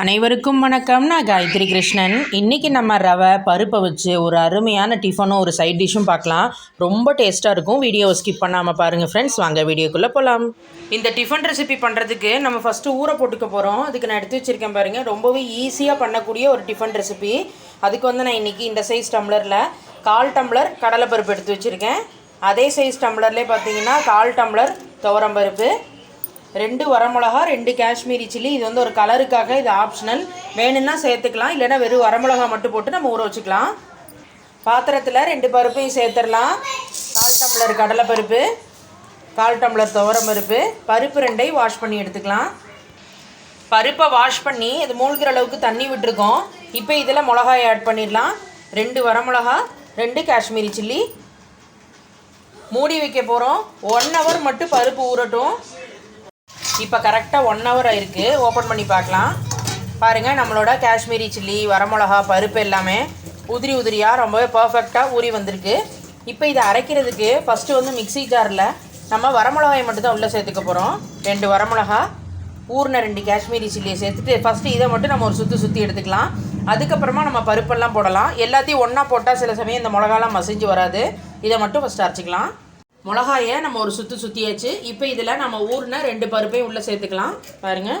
அனைவருக்கும் வணக்கம். நான் காயத்ரி கிருஷ்ணன். இன்றைக்கி நம்ம ரவை பருப்பை வச்சு ஒரு அருமையான டிஃபனும் ஒரு சைட் டிஷ்ஷும் பார்க்கலாம். ரொம்ப டேஸ்ட்டாக இருக்கும். வீடியோவை ஸ்கிப் பண்ணாமல் பாருங்கள் ஃப்ரெண்ட்ஸ் வாங்க வீடியோக்குள்ளே போகலாம் இந்த டிஃபன் ரெசிபி பண்ணுறதுக்கு நம்ம ஃபஸ்ட்டு ஊற போட்டுக்க போகிறோம் அதுக்கு நான் எடுத்து வச்சுருக்கேன் பாருங்கள் ரொம்பவே ஈஸியாக பண்ணக்கூடிய ஒரு டிஃபன் ரெசிபி அதுக்கு வந்து நான் இன்றைக்கி இந்த சைஸ் டம்ளரில் கால் டம்ளர் கடலைப்பருப்பு எடுத்து வச்சுருக்கேன். அதே சைஸ் டம்ளர்லேயே பார்த்தீங்கன்னா கால் டம்ளர் துவரம்பருப்பு ரெண்டு வரமிளகா ரெண்டு காஷ்மீரி சில்லி. இது வந்து ஒரு கலருக்காக இது ஆப்ஷனல் வேணும்னா சேர்த்துக்கலாம். இல்லைன்னா வெறும் வரமிளகா மட்டும் போட்டு நம்ம ஊற வச்சுக்கலாம். பாத்திரத்தில் ரெண்டு பருப்பையும் சேர்த்துடலாம். கால் டம்ளர் கடலைப்பருப்பு கால் டம்ளர் துவரம் பருப்பு. பருப்பு ரெண்டையும் வாஷ் பண்ணி எடுத்துக்கலாம். பருப்பை வாஷ் பண்ணி இது மூழ்கிற அளவுக்கு தண்ணி விட்டுருக்கோம். இப்போ இதில் மிளகாய் ஆட் பண்ணிடலாம். ரெண்டு வரமிளகா ரெண்டு காஷ்மீரி சில்லி. மூடி வைக்க போகிறோம் ஒன் ஹவர் மட்டும் பருப்பு ஊறட்டும். இப்போ கரெக்டாக ஒன் ஹவர் ஆயிருக்கு. ஓப்பன் பண்ணி பார்க்கலாம். பாருங்கள் நம்மளோட காஷ்மீரி சில்லி வரமிளகா பருப்பு எல்லாமே உதிரி உதிரியாக ரொம்பவே பர்ஃபெக்டாக ஊறி வந்திருக்கு. இப்போ இதை அரைக்கிறதுக்கு ஃபஸ்ட்டு வந்து மிக்ஸி ஜாரில் நம்ம வரமிளகாயை மட்டும்தான் உள்ளே சேர்த்துக்க போகிறோம் ரெண்டு வரமிளகா ஊர்ன ரெண்டு காஷ்மீரி சில்லியை சேர்த்துட்டு ஃபஸ்ட்டு இதை மட்டும் நம்ம ஒரு சுற்றி சுற்றி எடுத்துக்கலாம். அதுக்கப்புறமா நம்ம பருப்பெல்லாம் போடலாம். எல்லாத்தையும் ஒன்றா போட்டால் சில சமயம் இந்த மிளகாலாம் மசிஞ்சு வராது. இதை மட்டும் ஃபஸ்ட்டு அரைச்சிக்கலாம். மிளகாயை நம்ம ஒரு சுற்றி சுற்றியாச்சு இப்போ இதில் நம்ம ஊறின ரெண்டு பருப்பையும் உள்ளே சேர்த்துக்கலாம். பாருங்கள்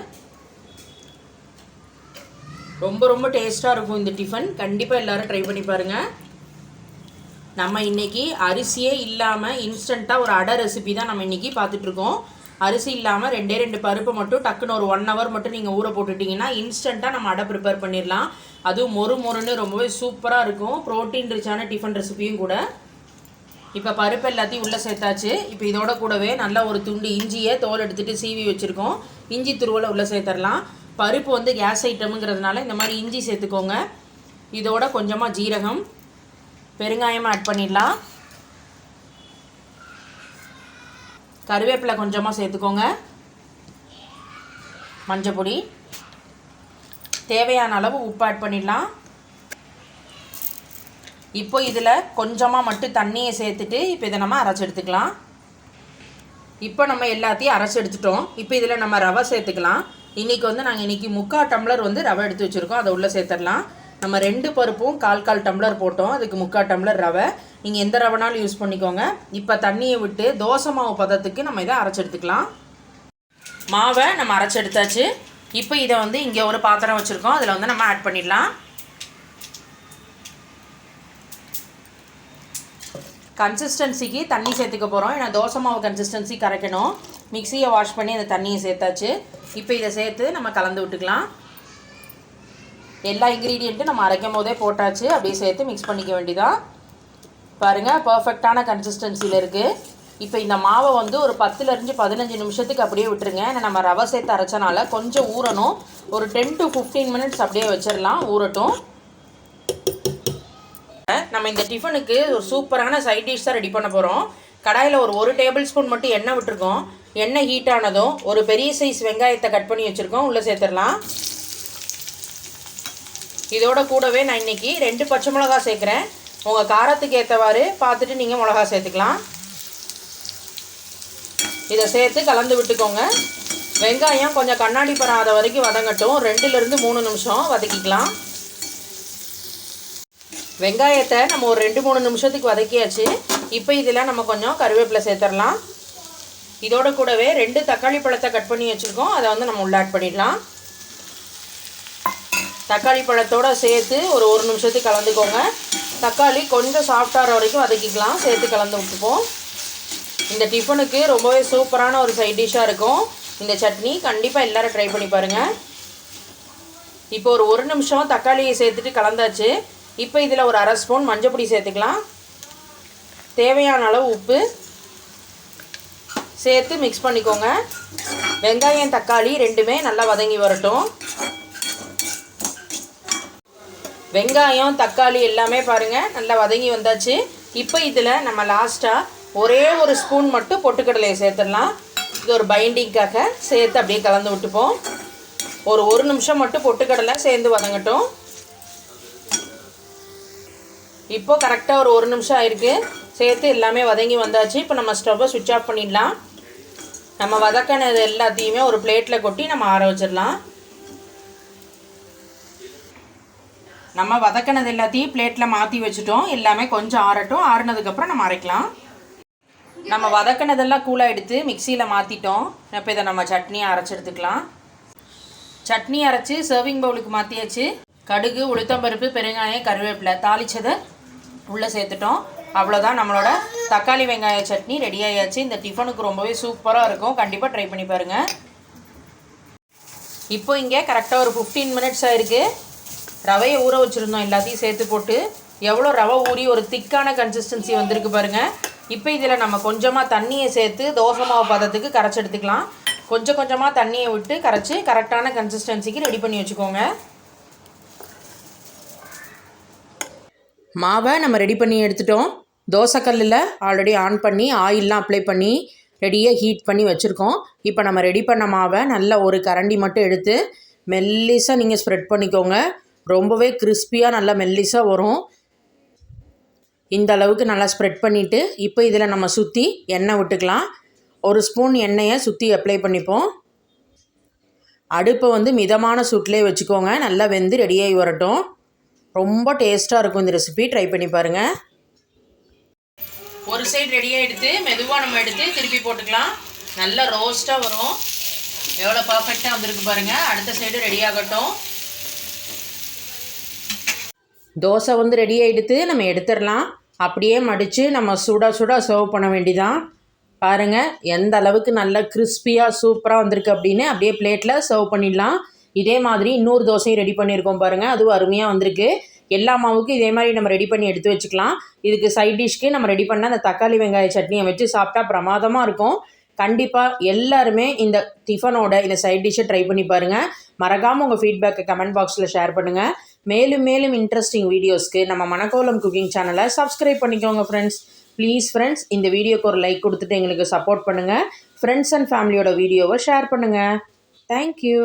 ரொம்ப ரொம்ப டேஸ்ட்டாக இருக்கும் இந்த டிஃபன். கண்டிப்பாக எல்லோரும் ட்ரை பண்ணி பாருங்கள் நம்ம இன்றைக்கி அரிசியே இல்லாமல் இன்ஸ்டண்ட்டாக ஒரு அடை ரெசிபி தான் நம்ம இன்றைக்கி பார்த்துட்ருக்கோம் அரிசி இல்லாமல் ரெண்டே ரெண்டு பருப்பு மட்டும் டக்குன்னு ஒரு ஒன் ஹவர் மட்டும் நீங்கள் ஊற போட்டுட்டிங்கன்னா இன்ஸ்டண்ட்டாக நம்ம அடை ப்ரிப்பேர் பண்ணிடலாம் அதுவும் மொறு மொறுன்னு ரொம்பவே சூப்பராக இருக்கும். ப்ரோட்டீன் ரிச்சான டிஃபன் ரெசிபியும் கூட. இப்போ பருப்பு எல்லாத்தையும் உள்ளே சேர்த்தாச்சு. இப்போ இதோட கூடவே நல்லா ஒரு துண்டு இஞ்சியை தோல் எடுத்துகிட்டு சீவி வச்சுருக்கோம். இஞ்சி துருவலை உள்ளே சேர்த்துடலாம் பருப்பு வந்து கேஸ் ஐட்டமுங்கிறதுனால இந்த மாதிரி இஞ்சி சேர்த்துக்கோங்க. இதோட கொஞ்சமாக ஜீரகம். பெருங்காயமாக ஆட் பண்ணிடலாம். கருவேப்பிலை கொஞ்சமாக சேர்த்துக்கோங்க. மஞ்சள் பொடி தேவையான அளவு உப்பு ஆட் பண்ணிடலாம். இப்போ இதில் கொஞ்சமாக மட்டும் தண்ணியை சேர்த்துட்டு இப்போ இதை நம்ம அரைச்சி எடுத்துக்கலாம். இப்போ நம்ம எல்லாத்தையும் அரைச்சி எடுத்துட்டோம். இப்போ இதில் நம்ம ரவை சேர்த்துக்கலாம். இன்றைக்கி வந்து நாங்கள் இன்றைக்கி முக்கால் டம்ளர் வந்து ரவை எடுத்து வச்சுருக்கோம். அதை உள்ளே சேர்த்துடலாம். நம்ம ரெண்டு பருப்பும் கால் கால் டம்ளர் போட்டோம். அதுக்கு முக்கால் டம்ளர் ரவை. நீங்கள் எந்த ரவைனாலும் யூஸ் பண்ணிக்கோங்க. இப்போ தண்ணியை விட்டு தோசை மாவு பதத்துக்கு நம்ம இதை அரைச்சி எடுத்துக்கலாம். மாவை நம்ம அரைச்சி எடுத்தாச்சு. இப்போ இதை வந்து இங்கே ஒரு பாத்திரம் வச்சுருக்கோம். அதில் வந்து நம்ம ஆட் பண்ணிடலாம். கன்சிஸ்டன்சிக்கு தண்ணி சேர்த்துக்க போகிறோம் ஏன்னா தோசை மாவு கன்சிஸ்டன்சி கரைக்கணும். மிக்சியை வாஷ் பண்ணி அந்த தண்ணியை சேர்த்தாச்சு. இப்போ இதை சேர்த்து நம்ம கலந்து விட்டுக்கலாம். எல்லா இன்க்ரீடியண்ட்டும் நம்ம அரைக்கும் போதே போட்டாச்சு. அப்படியே சேர்த்து மிக்ஸ் பண்ணிக்க வேண்டியதான் பாருங்கள் பர்ஃபெக்டான கன்சிஸ்டன்சியில் இருக்குது இப்போ இந்த மாவை வந்து ஒரு பத்துலேருந்து பதினஞ்சு நிமிஷத்துக்கு அப்படியே விட்டுருங்க. ஏன்னா நம்ம ரவை சேர்த்து அரைச்சனால கொஞ்சம் ஊறணும். ஒரு டென் டு ஃபிஃப்டீன் மினிட்ஸ் அப்படியே வச்சிடலாம் ஊறட்டும். நம்ம இந்த டிஃபனுக்கு ஒரு சூப்பரான சைட் டிஷ் தான் ரெடி பண்ண போகிறோம் கடாயில் ஒரு ஒரு டேபிள் ஸ்பூன் மட்டும் எண்ணெய் விட்டுருக்கோம். எண்ணெய் ஹீட் ஆனதும் ஒரு பெரிய சைஸ் வெங்காயத்தை கட் பண்ணி வச்சுருக்கோம். உள்ளே சேர்த்துடலாம். இதோட கூடவே நான் இன்றைக்கி ரெண்டு பச்சை மிளகா சேர்க்குறேன். உங்கள் காரத்துக்கு ஏற்றவாறு பார்த்துட்டு நீங்கள் மிளகா சேர்த்துக்கலாம். இதை சேர்த்து கலந்து விட்டுக்கோங்க. வெங்காயம் கொஞ்சம் கண்ணாடி பராத வரைக்கும் வதங்கட்டும். ரெண்டுலேருந்து மூணு நிமிஷம் வதக்கிக்கலாம். வெங்காயத்தை நம்ம ஒரு ரெண்டு மூணு நிமிஷத்துக்கு வதக்கியாச்சு. இப்போ இதில் நம்ம கொஞ்சம் கருவேப்பிலை சேர்த்துடலாம். இதோட கூடவே ரெண்டு தக்காளி பழத்தை கட் பண்ணி வச்சுருக்கோம். அதை வந்து நம்ம உள்ள ஆட் பண்ணிடலாம். தக்காளி பழத்தோடு சேர்த்து ஒரு ஒரு நிமிஷத்துக்கு கலந்துக்கோங்க. தக்காளி கொஞ்சம் சாஃப்டாகிற வரைக்கும் வதக்கிக்கலாம். சேர்த்து கலந்து விட்டுப்போம். இந்த டிஃபனுக்கு ரொம்பவே சூப்பரான ஒரு சைட் டிஷ்ஷாக இருக்கும். இந்த சட்னி கண்டிப்பாக எல்லோரும் ட்ரை பண்ணி பாருங்கள் இப்போ ஒரு ஒரு நிமிஷம் தக்காளியை சேர்த்துட்டு கலந்தாச்சு. இப்போ இதில் ஒரு அரை ஸ்பூன் மஞ்சப்பொடி சேர்த்துக்கலாம். தேவையான அளவு உப்பு சேர்த்து மிக்ஸ் பண்ணிக்கோங்க. வெங்காயம் தக்காளி ரெண்டுமே நல்லா வதங்கி வரட்டும். வெங்காயம் தக்காளி எல்லாமே பாருங்கள் நல்லா வதங்கி வந்தாச்சு. இப்போ இதில் நம்ம லாஸ்ட்டாக ஒரே ஒரு ஸ்பூன் மட்டும் பொட்டுக்கடலையை சேர்த்துடலாம். இது ஒரு பைண்டிங்காக சேர்த்து அப்படியே கலந்து விட்டுப்போம். ஒரு ஒரு நிமிஷம் மட்டும் பொட்டுக்கடலை சேர்ந்து வதங்கட்டும். இப்போது கரெக்டாக ஒரு ஒரு நிமிஷம் ஆயிருக்கு. சேர்த்து எல்லாமே வதங்கி வந்தாச்சு. இப்போ நம்ம ஸ்டவ்வை சுவிட்ச் ஆஃப் பண்ணிடலாம். நம்ம வதக்கினது எல்லாத்தையுமே ஒரு பிளேட்டில் கொட்டி நம்ம ஆற வச்சிடலாம். நம்ம வதக்கினது எல்லாத்தையும் பிளேட்டில் மாற்றி வச்சுட்டோம். எல்லாமே கொஞ்சம் ஆறட்டும். ஆறுனதுக்கப்புறம் நம்ம அரைக்கலாம். நம்ம வதக்கினதெல்லாம் கூலாக எடுத்து மிக்சியில் மாற்றிட்டோம் இப்போ இதை நம்ம சட்னியை அரைச்சி எடுத்துக்கலாம். சட்னி அரைச்சி சர்விங் பவுலுக்கு மாற்றியாச்சு கடுகு உளுத்தம்பருப்பு பெருங்காயம் கருவேப்பிலை தாளிச்சதை உள்ளே சேர்த்துட்டோம். அவ்வளோதான் நம்மளோட தக்காளி வெங்காய சட்னி ரெடி ஆயாச்சு. இந்த டிஃபனுக்கு ரொம்பவே சூப்பராக இருக்கும். கண்டிப்பாக ட்ரை பண்ணி பாருங்கள் இப்போ இங்கே கரெக்டாக ஒரு ஃபிஃப்டீன் மினிட்ஸ் ஆயிருக்கு. ரவையை ஊற வச்சுருந்தோம். எல்லாத்தையும் சேர்த்து போட்டு எவ்வளோ ரவை ஊறி ஒரு திக்கான கன்சிஸ்டன்சி வந்திருக்கு பாருங்கள் இப்போ இதில் நம்ம கொஞ்சமாக தண்ணியை சேர்த்து தோசை மாவு பதத்துக்கு கரைச்சி எடுத்துக்கலாம். கொஞ்சம் கொஞ்சமாக தண்ணியை விட்டு கரைச்சி கரெக்டான கன்சிஸ்டன்சிக்கு ரெடி பண்ணி வச்சுக்கோங்க. மாவை நம்ம ரெடி பண்ணி எடுத்துட்டோம். தோசைக்கல்லில் ஆல்ரெடி ஆன் பண்ணி ஆயிலெலாம் அப்ளை பண்ணி ரெடியாக ஹீட் பண்ணி வச்சுருக்கோம். இப்போ நம்ம ரெடி பண்ண மாவை நல்ல ஒரு கரண்டி மட்டும் எடுத்து மெல்லிஸாக நீங்கள் ஸ்ப்ரெட் பண்ணிக்கோங்க. ரொம்பவே கிறிஸ்பியாக நல்லா மெல்லிஸாக வரும். இந்த அளவுக்கு நல்லா ஸ்ப்ரெட் பண்ணிவிட்டு இப்போ இதில் நம்ம சுற்றி எண்ணெய் விட்டுக்கலாம். ஒரு ஸ்பூன் எண்ணெயை சுற்றி அப்ளை பண்ணிப்போம். அடுப்பை வந்து மிதமான சூட்லேயே வச்சுக்கோங்க. நல்லா வெந்து ரெடியாகி வரட்டும். ரொம்ப டேஸ்ட்டாக இருக்கும் இந்த ரெசிபி ட்ரை பண்ணி பாருங்கள் ஒரு சைடு ரெடியாக எடுத்து மெதுவாக நம்ம எடுத்து திருப்பி போட்டுக்கலாம். நல்லா ரோஸ்ட்டாக வரும். எவ்வளோ பர்ஃபெக்டாக வந்திருக்கு பாருங்கள் அடுத்த சைடு ரெடி ஆகட்டும். தோசை வந்து ரெடி ஆகிடுத்து நம்ம எடுத்துடலாம். அப்படியே மடித்து நம்ம சுட சுட சர்வ் பண்ண வேண்டிதான். பாருங்கள் எந்த அளவுக்கு நல்ல கிறிஸ்பியாக சூப்பராக வந்திருக்கு அப்படின்னு அப்படியே பிளேட்டில் சர்வ் பண்ணிடலாம். இதே மாதிரி இன்னொரு தோசையும் ரெடி பண்ணியிருக்கோம் பாருங்கள் அதுவும் அருமையாக வந்திருக்கு. எல்லா மாவுக்கும் இதே மாதிரி நம்ம ரெடி பண்ணி எடுத்து வச்சுக்கலாம். இதுக்கு சைட் டிஷ்க்கு நம்ம ரெடி பண்ண அந்த தக்காளி வெங்காய சட்னியை வச்சு சாப்பிட்டா பிரமாதமாக இருக்கும். கண்டிப்பாக எல்லாருமே இந்த டிஃபனோட இந்த சைட் டிஷ்ஷை ட்ரை பண்ணி பாருங்கள் மறக்காமல் உங்கள் ஃபீட்பேக்கை கமெண்ட் பாக்ஸில் ஷேர் பண்ணுங்கள் மேலும் மேலும் இன்ட்ரெஸ்டிங் வீடியோஸ்க்கு நம்ம மணக்கோலம் குக்கிங் சேனலை சப்ஸ்கிரைப் பண்ணிக்கோங்க ஃப்ரெண்ட்ஸ் ப்ளீஸ் ஃப்ரெண்ட்ஸ் இந்த வீடியோக்கு ஒரு லைக் கொடுத்துட்டு எங்களுக்கு சப்போர்ட் பண்ணுங்கள் ஃப்ரெண்ட்ஸ் அண்ட் ஃபேமிலியோட வீடியோவை ஷேர் பண்ணுங்கள் தேங்க்யூ